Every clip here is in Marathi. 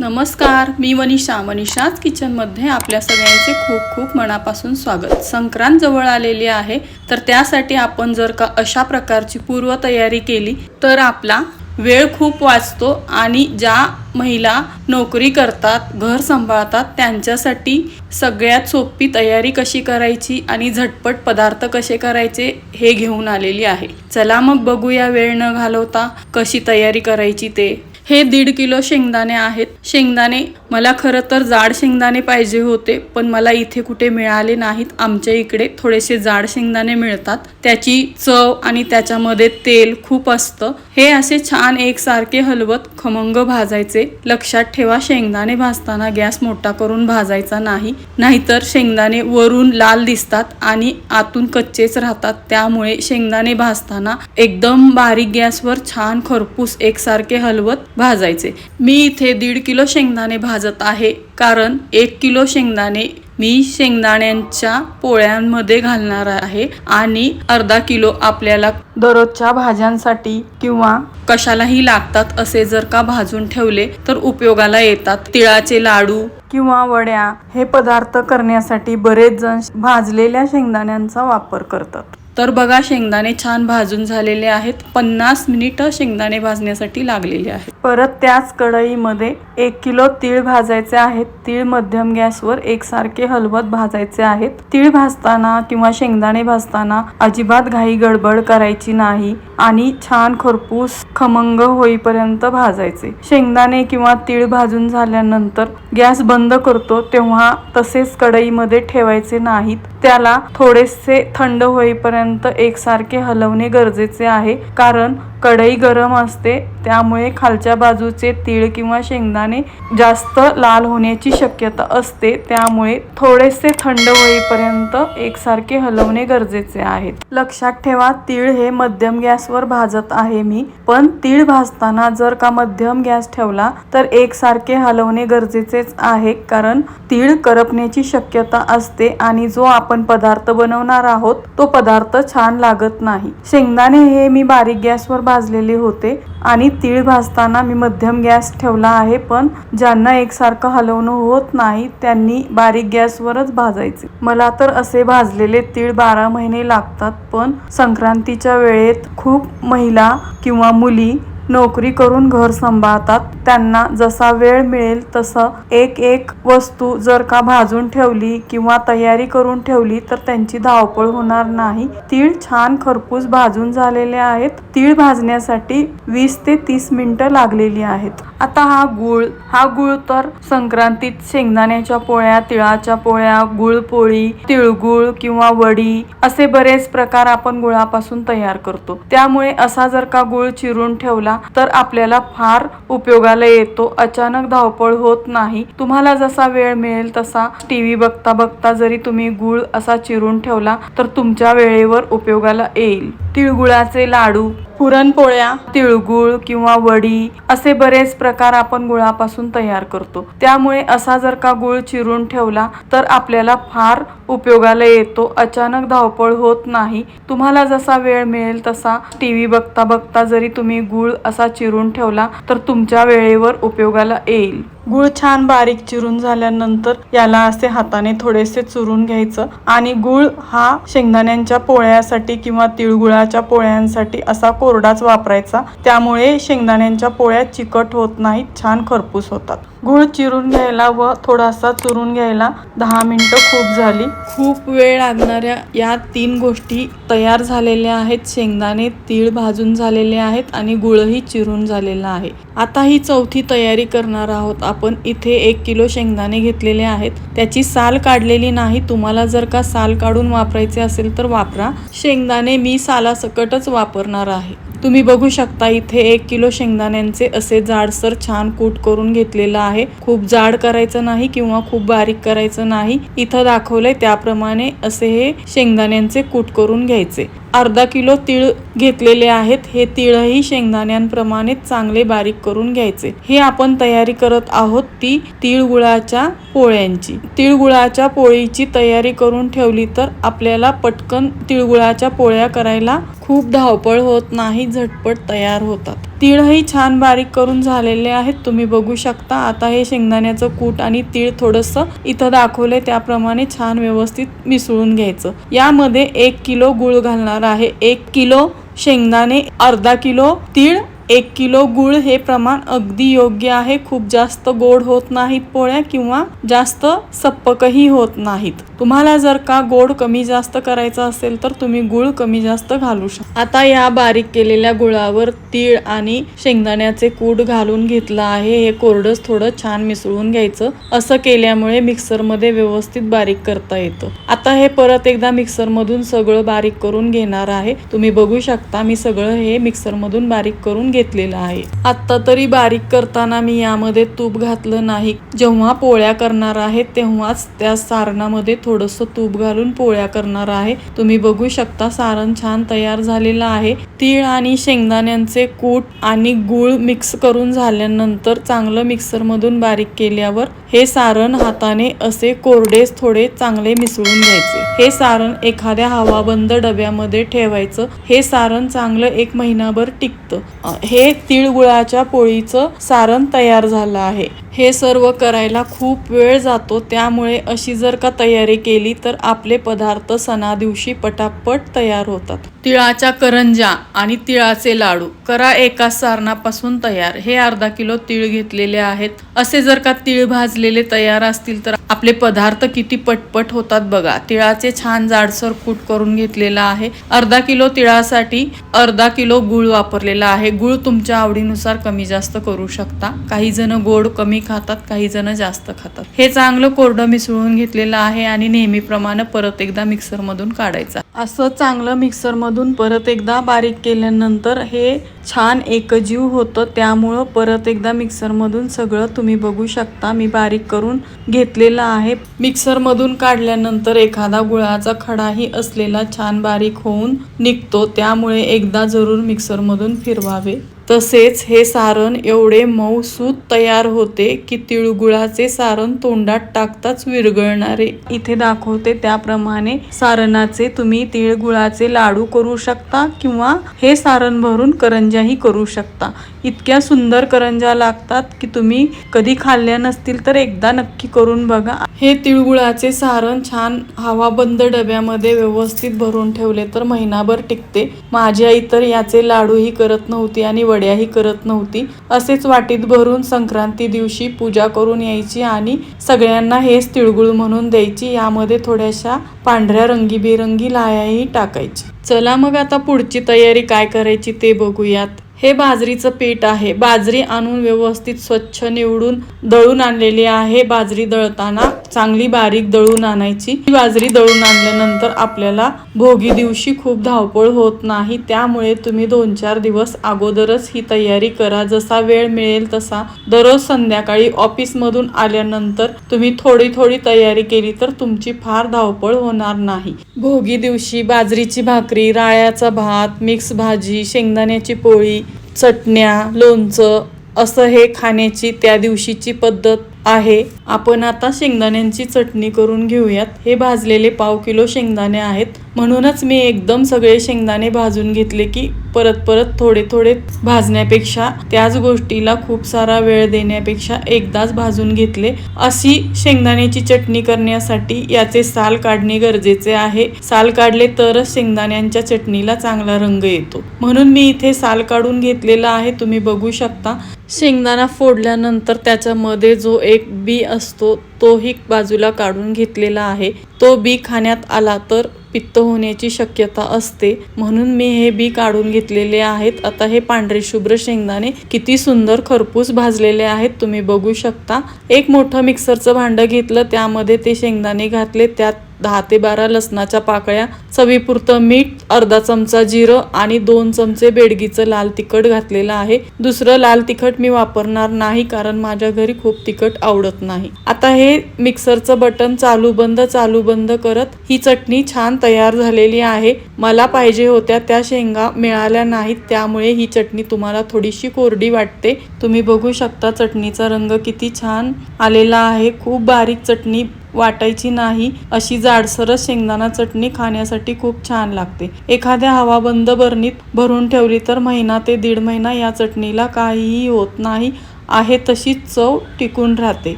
नमस्कार मी मनीषा मनीषाच किचनमध्ये आपल्या सगळ्यांचे खूप खूप मनापासून स्वागत. संक्रांत जवळ आलेली आहे तर त्यासाठी आपण जर का अशा प्रकारची पूर्वतयारी केली तर आपला वेळ खूप वाचतो आणि ज्या महिला नोकरी करतात घर सांभाळतात त्यांच्यासाठी सगळ्यात सोपी तयारी कशी करायची आणि झटपट पदार्थ कसे करायचे हे घेऊन आलेली आहे. चला मग बघूया वेळ न घालवता कशी तयारी करायची ते. हे दीड किलो शेंगदाणे आहेत. शेंगदाणे मला खरं तर जाड शेंगदाणे पाहिजे होते पण मला इथे कुठे मिळाले नाहीत. आमच्या इकडे थोडेसे जाड शेंगदाणे मिळतात. त्याची चव आणि त्याच्यामध्ये तेल खूप असतं. हे असे छान एकसारखे हलवत खमंग भाजायचे. लक्षात ठेवा शेंगदाणे भाजताना गॅस मोठा करून भाजायचा नाही. नाहीतर शेंगदाणे वरून लाल दिसतात आणि आतून कच्चेच राहतात. त्यामुळे शेंगदाणे भाजताना एकदम बारीक गॅसवर छान खरपूस एकसारखे हलवत भाजायचे. मी इथे दीड किलो शेंगदाणे भाजत आहे. कारण एक किलो शेंगदाणे मी शेंगदाण्यांच्या पोळ्यांमध्ये घालणार आहे आणि अर्धा किलो आपल्याला दररोजच्या भाज्यांसाठी किंवा कशालाही लागतात असे जर का भाजून ठेवले तर उपयोगाला येतात. तिळाचे लाडू किंवा वड्या हे पदार्थ करण्यासाठी बरेच जण भाजलेल्या शेंगदाण्यांचा वापर करतात. तर बघा शेंगदाणे छान भाजून झालेले आहेत. पन्नास मिनिटं शेंगदाणे भाजण्यासाठी लागलेले आहेत. परत त्याच कढईमध्ये एक किलो तीळ भाजायचे आहेत. तीळ मध्यम गॅसवर एकसारखे हलवत भाजायचे आहेत. तीळ भाजताना किंवा शेंगदाणे भाजताना अजिबात घाई गडबड करायची नाही आणि छान खरपूस खमंग होईपर्यंत भाजायचे. शेंगदाणे किंवा तीळ भाजून झाल्यानंतर गॅस बंद करतो तेव्हा तसेच कढईमध्ये ठेवायचे नाहीत. त्याला थोडेसे थंड होईपर्यंत एकसारखे हलवणे गरजेचे आहे. कारण कढई गरम असते त्यामुळे खालच्या बाजूचे तीळ किंवा शेंगदाणे जास्त लाल होण्याची शक्यता असते. त्यामुळे थोडेसे थंड होईपर्यंत एकसारखे हलवणे गरजेचे आहे. लक्षात ठेवा तीळ हे मध्यम गॅसवर भाजत आहे मी. पण तीळ भाजताना जर का मध्यम गॅस ठेवला तर एकसारखे हलवणे गरजेचेच आहे. कारण तीळ करपण्याची शक्यता असते आणि जो आपण पदार्थ बनवणार आहोत तो पदार्थ छान लागत नाही. शेंगदाणे हे मी बारीक गॅसवर भाजलेले होते. आणि तीळ भाजताना मी मध्यम गॅस ठेवला आहे पण ज्यांना एकसारखं हलवणं होत नाही त्यांनी बारीक गॅसवरच भाजायचे. मला तर असे भाजलेले तीळ बारा महिने लागतात पण संक्रांतीच्या वेळेत खूप महिला किंवा मुली नोकरी करून घर सांभाळतात. त्यांना जसा वेळ मिळेल तसं एक एक वस्तू जर का भाजून ठेवली किंवा तयारी करून ठेवली तर त्यांची धावपळ होणार नाही. तीळ छान खरपूस भाजून झालेले आहेत. तीळ भाजण्यासाठी वीस ते तीस मिनिटं लागलेली आहेत. आता हा गुळ हा गुळ तर संक्रांतीत शेंगदाण्याच्या पोळ्या तिळाच्या पोळ्या गुळपोळी तिळगुळ किंवा वडी असे बरेच प्रकार आपण गुळापासून तयार करतो. त्यामुळे असा जर का गुळ चिरून ठेवला तर आपल्याला फार उपयोगाला येतो. अचानक धावपळ होत नाही. तुम्हाला जसा वेळ मिळेल तसा टीव्ही बघता बघता जरी तुम्ही गुळ असा चिरून ठेवला तर तुमच्या वेळेवर उपयोगाला येईल. तिळगुळाचे लाडू पुरणपोळ्या तिळगुळ किंवा वडी असे बरेच प्रकार आपण गुळापासून तयार करतो. त्यामुळे असा जर का गुळ चिरून ठेवला तर आपल्याला फार उपयोगाला येतो. अचानक धावपळ होत नाही. तुम्हाला जसा वेळ मिळेल तसा टी व्ही बघता बघता जरी तुम्ही गुळ असा चिरून ठेवला तर तुमच्या वेळेवर उपयोगाला येईल. गुळ छान बारीक चिरून झाल्यानंतर याला असे हाताने थोडेसे चुरून घ्यायचं. आणि गुळ हा शेंगदाण्यांच्या पोळ्यासाठी किंवा तिळगुळाच्या पोळ्यांसाठी असा कोरडाच वापरायचा. त्यामुळे शेंगदाण्यांच्या पोळ्या चिकट होत नाहीत छान खरपूस होतात. गुळ चिरून घ्यायला व थोडासा चुरून घ्यायला दहा मिनिटं खूप झाली. खूप वेळ लागणाऱ्या या तीन गोष्टी तयार झालेल्या आहेत. शेंगदाणे तीळ भाजून झालेले आहेत आणि गुळही चिरून झालेला आहे. आता ही चौथी तयारी करणार आहोत. आपण इथे एक किलो शेंगदाणे घेतलेले आहेत. त्याची साल काढलेली नाही. तुम्हाला जर का साल काढून वापरायचे असेल तर वापरा. शेंगदाणे मी सालासकटच वापरणार आहे. तुम्ही बघू शकता इथे एक किलो शेंगदाण्यांचे असे जाडसर छान कूट करून घेतलेलं आहे. खूप जाड करायचं नाही किंवा खूप बारीक करायचं नाही. इथं दाखवलंय त्याप्रमाणे असे हे शेंगदाण्यांचे कूट करून घ्यायचे. अर्धा किलो तीळ घेतलेले आहेत. हे तीळही शेंगदाण्यांप्रमाणे चांगले बारीक करून घ्यायचे. हे आपण तयारी करत आहोत ती तिळगुळाच्या पोळ्यांची. तिळगुळाच्या पोळीची तयारी करून ठेवली तर आपल्याला पटकन तिळगुळाच्या पोळ्या करायला खूप धावपळ होत नाही झटपट तयार होतात. तीळही छान बारीक करून झालेले आहेत. तुम्ही बघू शकता आता हे शेंगदाण्याचं कूट आणि तीळ थोडंसं इथं दाखवले त्याप्रमाणे छान व्यवस्थित मिसळून घ्यायचं. यामध्ये एक किलो गुळ घालणार आहे. एक किलो शेंगदाणे अर्धा किलो तीळ एक किलो गुळ हे प्रमाण अगदी योग्य आहे. खूप जास्त गोड होत नाहीत पोळ्या किंवा जास्त सप्पकही होत नाहीत. तुम्हाला जर का गोड कमी जास्त करायचं असेल तर तुम्ही गुळ कमी जास्त घालू शकता आता या बारीक केलेल्या गुळावर तीळ आणि शेंगदाण्याचे कूड घालून घेतलं आहे. हे कोरडंच थोडं छान मिसळून घ्यायचं. असं केल्यामुळे मिक्सरमध्ये व्यवस्थित बारीक करता येतं. आता हे परत एकदा मिक्सरमधून सगळं बारीक करून घेणार आहे. तुम्ही बघू शकता मी सगळं हे मिक्सरमधून बारीक करून घेतलेलं आहे. आता तरी बारीक करताना मी यामध्ये तूप घातलं नाही. जेव्हा पोळ्या करणार आहे तेव्हाच त्या सारणामध्ये थोडंसं तूप घालून पोळ्या करणार आहे. तुम्ही बघू शकता सारण छान तयार झालेलं आहे. तीळ आणि शेंगदाण्यांचे कूट आणि गूळ मिक्स करून झाल्यानंतर चांगलं मिक्सरमधून बारीक केल्यावर हे सारण हाताने असे कोरडेच थोडे चांगले मिसळून घ्यायचे. हे सारण एखाद्या हवाबंद डब्यामध्ये ठेवायचं. हे सारण चांगलं एक महिनाभर टिकतं. हे तिळगुळाच्या पोळीचं सारण तयार झालं आहे. हे सर्व करायला खूप वेळ जातो त्यामुळे अशी जर का तयारी केली तर आपले पदार्थ सणा दिवशी पटापट तयार होतात. तिळाच्या करंजा आणि तिळाचे लाडू. करा एका सारणापासून तयार. हे अर्धा किलो तीळ घेतलेले आहेत. असे जर का तीळ भाजलेले तयार असतील तर आपले पदार्थ किती पटपट होतात बघा. तिळाचे छान जाडसर कूट करून घेतलेला आहे. अर्धा किलो तिळासाठी अर्धा किलो गुळ वापरलेला आहे. गुळ तुमच्या आवडीनुसार कमी जास्त करू शकता. काही जण गोड कमी खातात काही जण जास्त खातात. हे चांगलं कोरडं मिसळून घेतलेलं आहे आणि नेहमीप्रमाणे परत एकदा मिक्सर मधून काढायचं. असं चांगलं मिक्सर मधून परत एकदा बारीक केल्यानंतर हे छान एकजीव होतं. त्यामुळं परत एकदा मिक्सर मधून सगळं तुम्ही बघू शकता. मी बारीक करून घेतलेलं आहे. मिक्सर मधून काढल्यानंतर एखादा गुळाचा खडाही असलेला छान बारीक होऊन निघतो. त्यामुळे एकदा जरूर मिक्सर मधून फिरवावे. तसेच हे सारण एवढे मऊसूत तयार होते की तिळगुळाचे सारण तोंडात टाकताच विरघळणारे. इथे दाखवते त्याप्रमाणे सारणाचे तुम्ही तिळगुळाचे लाडू करू शकता किंवा हे सारण भरून करंजाही करू शकता. इतक्या सुंदर करंजा लागतात की तुम्ही कधी खाल्ल्या नसतील तर एकदा नक्की करून बघा. हे तिळगुळाचे सारण छान हवाबंद डब्यामध्ये व्यवस्थित भरून ठेवले तर महिनाभर टिकते. माझी आई तर याचे लाडूही करत नव्हती आणि वड्याही करत नव्हती. असेच वाटीत भरून संक्रांती दिवशी पूजा करून यायची आणि सगळ्यांना हेच तिळगुळ म्हणून द्यायची. यामध्ये थोड्याशा पांढऱ्या रंगीबेरंगी लायाही टाकायची. चला मग आता पुढची तयारी काय करायची ते बघूयात. हे बाजरीचं पीठ आहे. बाजरी आणून व्यवस्थित स्वच्छ निवडून दळून आणलेली आहे. बाजरी दळताना चांगली बारीक दळून आणायची. ही बाजरी दळून आणल्यानंतर आपल्याला भोगी दिवशी खूप धावपळ होत नाही. त्यामुळे तुम्ही दोन चार दिवस अगोदरच ही तयारी करा. जसा वेळ मिळेल तसा दररोज संध्याकाळी ऑफिसमधून आल्यानंतर तुम्ही थोडी थोडी तयारी केली तर तुमची फार धावपळ होणार नाही. भोगी दिवशी बाजरीची भाकरी राळ्याचा भात मिक्स भाजी शेंगदाण्याची पोळी चटण्या लोणचं असं हे खाण्याची त्या दिवशीची पद्धत आहे. आपण आता शेंगदाण्यांची चटणी करून घेऊयात. हे भाजलेले पाव किलो शेंगदाणे आहेत. म्हणूनच मी एकदम सगळे शेंगदाणे भाजून घेतले की परत परत थोडे थोडे भाजण्यापेक्षा त्याच गोष्टीला खूप सारा वेळ देण्यापेक्षा एकदाच भाजून घेतले. अशी शेंगदाण्याची चटणी करण्यासाठी याचे साल काढणे गरजेचे आहे. साल काढले तरच शेंगदाण्यांच्या चटणीला चांगला रंग येतो. म्हणून मी इथे साल काढून घेतलेला आहे तुम्ही बघू शकता. शेंगदाणा फोडल्यानंतर त्याच्यामध्ये जो एक बी असतो तोही बाजूला काढून घेतलेला आहे. तो बी खाण्यात आला तर पित्त होण्याची शक्यता असते. म्हणून मी हे बी काढून घेतलेले आहेत. आता हे पांढरे शुभ्र शेंगदाणे किती सुंदर खरपूस भाजलेले आहेत. तुम्ही बघू शकता. एक मोठं मिक्सरचं भांडं घेतलं. त्यामध्ये ते शेंगदाणे घातले. त्यात दहा ते बारा लसणाच्या पाकळ्या चवीपुरतं मीठ अर्धा चमचा जिरं आणि दोन चमचे बेडगीचं लाल तिखट घातलेलं आहे. दुसरं लाल तिखट मी वापरणार नाही कारण माझ्या घरी खूप तिखट आवडत नाही. आता हे मिक्सरचं बटन चालू बंद चालू बंद करत ही चटणी छान तयार झालेली आहे. मला पाहिजे होत्या त्या शेंगा मिळाल्या नाहीत त्यामुळे ही चटणी तुम्हाला थोडीशी कोरडी वाटते. तुम्ही बघू शकता चटणीचा रंग किती छान आलेला आहे. खूप बारीक चटणी वाटायची नाही अशी जाडसरच शेंगदाणा चटणी खाण्यासाठी खूप छान लागते. एखाद्या हवाबंद बरणीत भरून ठेवली तर महिना ते दीड महिना या चटणीला काहीही होत नाही आहे तशीच चव टिकून राहते.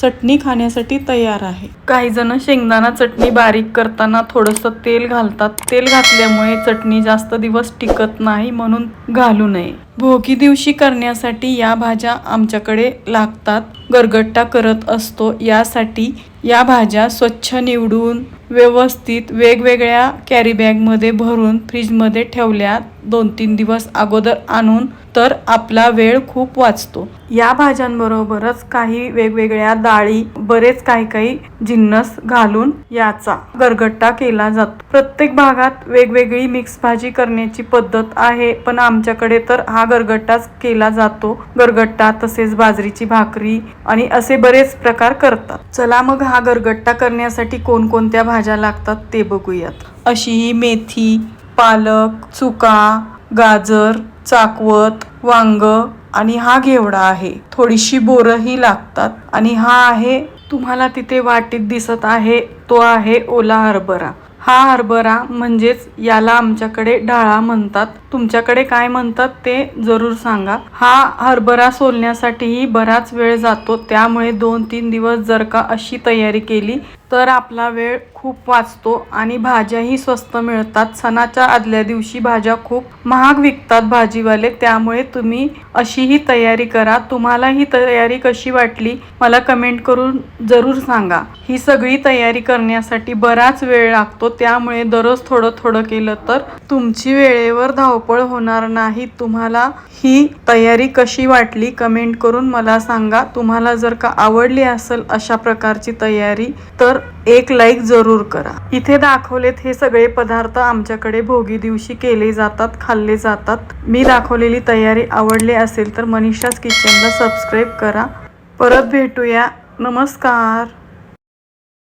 चटणी खाण्यासाठी तयार आहे. काही जण शेंगदाणा चटणी बारीक करताना थोडंसं तेल घालतात. तेल घातल्यामुळे चटणी जास्त दिवस टिकत नाही म्हणून घालू नये. भोगी दिवशी करण्यासाठी या भाज्या आमच्याकडे लागतात. गरगट्टा करत असतो. यासाठी या भाज्या स्वच्छ निवडून व्यवस्थित वेगवेगळ्या कॅरीबॅगमध्ये भरून फ्रीजमध्ये ठेवल्या दोन तीन दिवस अगोदर आणून तर आपला वेळ खूप वाचतो. या भाज्यांबरोबरच काही वेगवेगळ्या डाळी बरेच काही काही जिन्नस घालून याचा गरगट्टा केला जातो. प्रत्येक भागात वेगवेगळी मिक्स भाजी करण्याची पद्धत आहे पण आमच्याकडे तर हा गरगट्टाच केला जातो. गरगट्टा तसेच बाजरीची भाकरी आणि असे बरेच प्रकार करतात. चला मग हा गरगट्टा करण्यासाठी कोणकोणत्या भाज्या लागतात ते बघूयात. अशी ही मेथी पालक चुका गाजर चाकवत वांग आणि हा घेवडा आहे. थोडीशी बोरंही लागतात आणि हा आहे तुम्हाला तिथे वाटीत दिसत आहे तो आहे ओला हरभरा. हा हरभरा म्हणजेच याला आमच्याकडे डाळा म्हणतात. तुमच्याकडे काय म्हणतात ते जरूर सांगा. हा हरभरा सोलण्यासाठीही बराच वेळ जातो त्यामुळे दोन तीन दिवस जर का अशी तयारी केली तर आपला वेळ खूप वाचतो आणि भाज्याही स्वस्त मिळतात. सणाच्या आदल्या दिवशी भाज्या खूप महाग विकतात भाजीवाले त्यामुळे तुम्ही अशीही तयारी करा. तुम्हाला ही तयारी कशी वाटली मला कमेंट करून जरूर सांगा. ही सगळी तयारी करण्यासाठी बराच वेळ लागतो त्यामुळे दररोज थोडं थोडं केलं तर तुमची वेळेवर धावपळ होणार नाही. तुम्हाला ही तयारी कशी वाटली कमेंट करून मला सांगा. तुम्हाला जर का आवडली असेल अशा प्रकारची तयारी तर एक लाईक जरूर करा. इथे दाखवलेत हे सगळे पदार्थ आमच्याकडे भोगी दिवशी केले जातात खाल्ले जातात. मी दाखवलेली तयारी आवडली असेल तर मनीषाच किचनला सबस्क्राईब करा. परत भेटूया. नमस्कार.